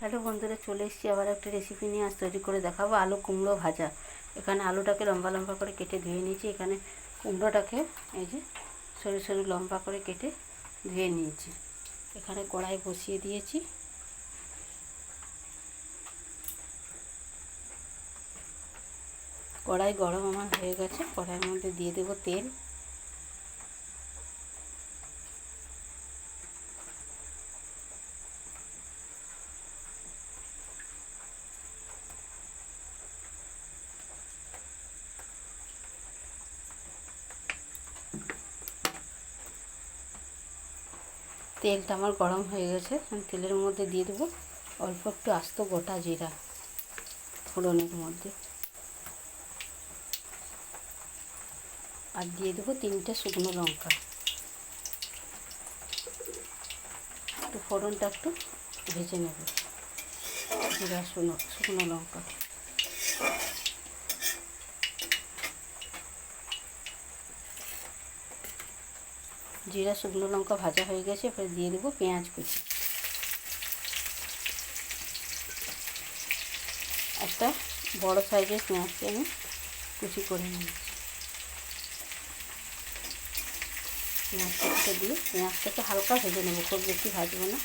Hello বন্ধুরা, চলে এসেছি আবার একটা রেসিপি নিয়ে আজ তৈরি করে দেখাবো, আলু কুমড়ো ভাজা। এখানে আলুটাকে লম্বা লম্বা করে কেটে ধুয়ে নিয়েছি, এখানে কুমড়োটাকে এই যে সরু সরু লম্বা করে কেটে ধুয়ে নিয়েছি। এখানে কড়াই বসিয়ে দিয়েছি। কড়াই গরম আমার হয়ে গেছে, কড়াইয়ের মধ্যে দিয়ে দেবো তেল। তেলটা আমার গরম হয়ে গেছে তেলের মধ্যে দিয়ে দেবো। অল্প একটু আস্ত গোটা জিরা ফোড়নের মধ্যে। আর দিয়ে দেবো তিনটে শুকনো লঙ্কা। একটু ফোড়নটা একটু ভেজে নেব। জিরা শুকনো শুকনো লঙ্কা। জিরা শুকনো লঙ্কা ভাজা হয়ে গেছে, এবার দিয়ে দেবো পেঁয়াজ কুচি। একটা বড় সাইজের পেঁয়াজকে আমি কুচি করে নিয়েছি। পেঁয়াজ কুচিটা দিয়ে, পেঁয়াজটাকে হালকা ভেজে নেব, খুব বেশি ভাজবো না।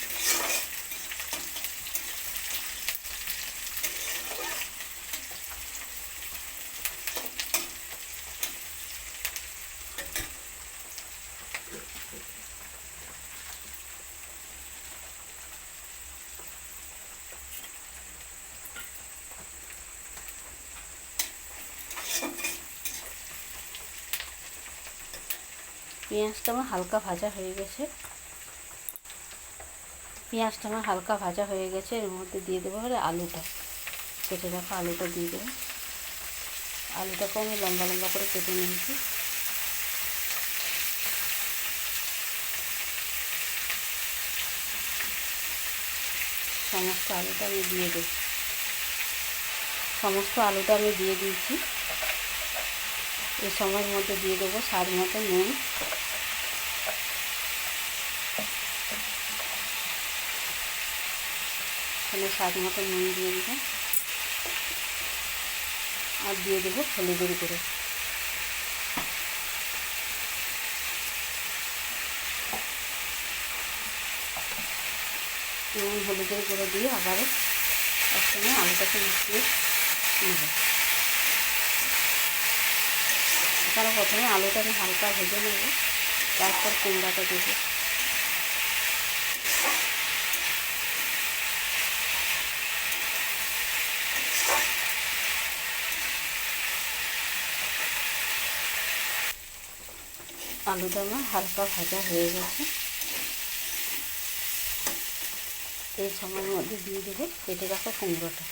পেঁয়াজটা আমার হালকা ভাজা হয়ে গেছে। পেঁয়াজটা আমার হালকা ভাজা হয়ে গেছে, এর মধ্যে দিয়ে দেবো এবারে আলুটা। কেটে রাখা আলুটা দিয়ে দেবো। আলুটাকেও আমি লম্বা লম্বা করে কেটে নিয়েছি। সমস্ত আলুটা আমি দিয়ে দেব। সমস্ত আলুটা আমি দিয়ে দিয়েছি। এই সময়ের মধ্যে দিয়ে দেবো স্বাদ মতো নুন। এখানে স্বাদ মতো নুন দিয়ে দেবো। আর দিয়ে দেবো হলুদের গুঁড়ো নুন হলুদের গুঁড়ো দিয়ে আবারও একসঙ্গে আলুটাকে মিশিয়ে নেব। এখানে প্রথমে আলুটা আমি হালকা ভেজে নেব, তারপর কুমড়াটা দেবো। আলুটা আমার হালকা ভাজা হয়ে গেছে। এই সময়ের মধ্যে দিয়ে দেবো কেটে রাখা কুমড়োটা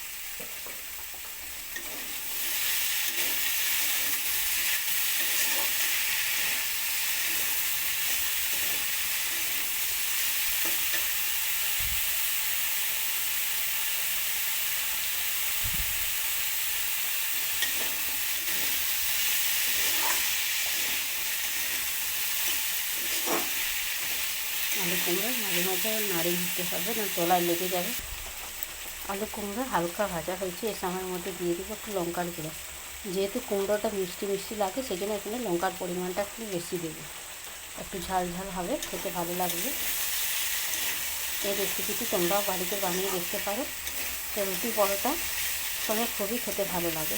আলু কুমড়ো, মাঝে মাঝে নাড়িয়ে দিতে হবে, না তলায় লেগে যাবে। আলু কুমড়ো হালকা ভাজা হয়েছে, এ সময়ের মধ্যে দিয়ে দেবো একটু লঙ্কার গুঁড়ো। যেহেতু কুমড়োটা মিষ্টি মিষ্টি লাগে সেই জন্য এখানে লঙ্কার পরিমাণটা একটু বেশি দেবো। একটু ঝাল ঝাল হবে, খেতে ভালো লাগবে। এই রেসিপিটি তোমরাও বাড়িতে বানিয়ে দেখতে পারো। তো রুটি পরোটা সঙ্গে খুবই খেতে ভালো লাগে।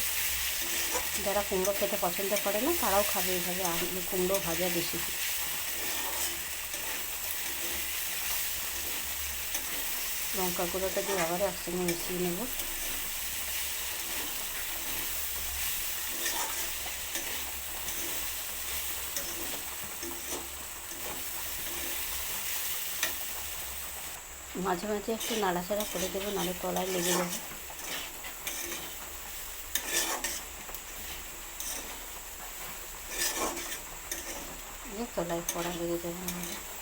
যারা কুমড়ো খেতে পছন্দ করে না, তারাও খাবে এইভাবে কুমড়ো ভাজা রেসিপি লঙ্কা গুঁড়োটা দিয়ে আবার একসঙ্গে মিশিয়ে নেব। মাঝে মাঝে একটু নাড়াচাড়া করে দেবো, নাহলে তলায় লেগে যাবে। তলায় পড়া লেগে যাবে নাহলে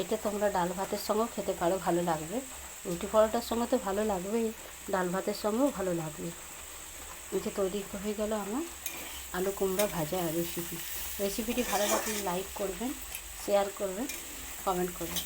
এটা তোমরা ডাল ভাতের সঙ্গেও খেতে পারো, ভালো লাগবে। রুটি পরোটার সঙ্গে তো ভালো লাগবেই, ডাল ভাতের সঙ্গেও ভালো লাগবে। যে তৈরি হয়ে গেল আমার আলু কুমড়া ভাজা রেসিপি রেসিপিটি ভালো লাগলে লাইক করবেন শেয়ার করবেন কমেন্ট করবেন।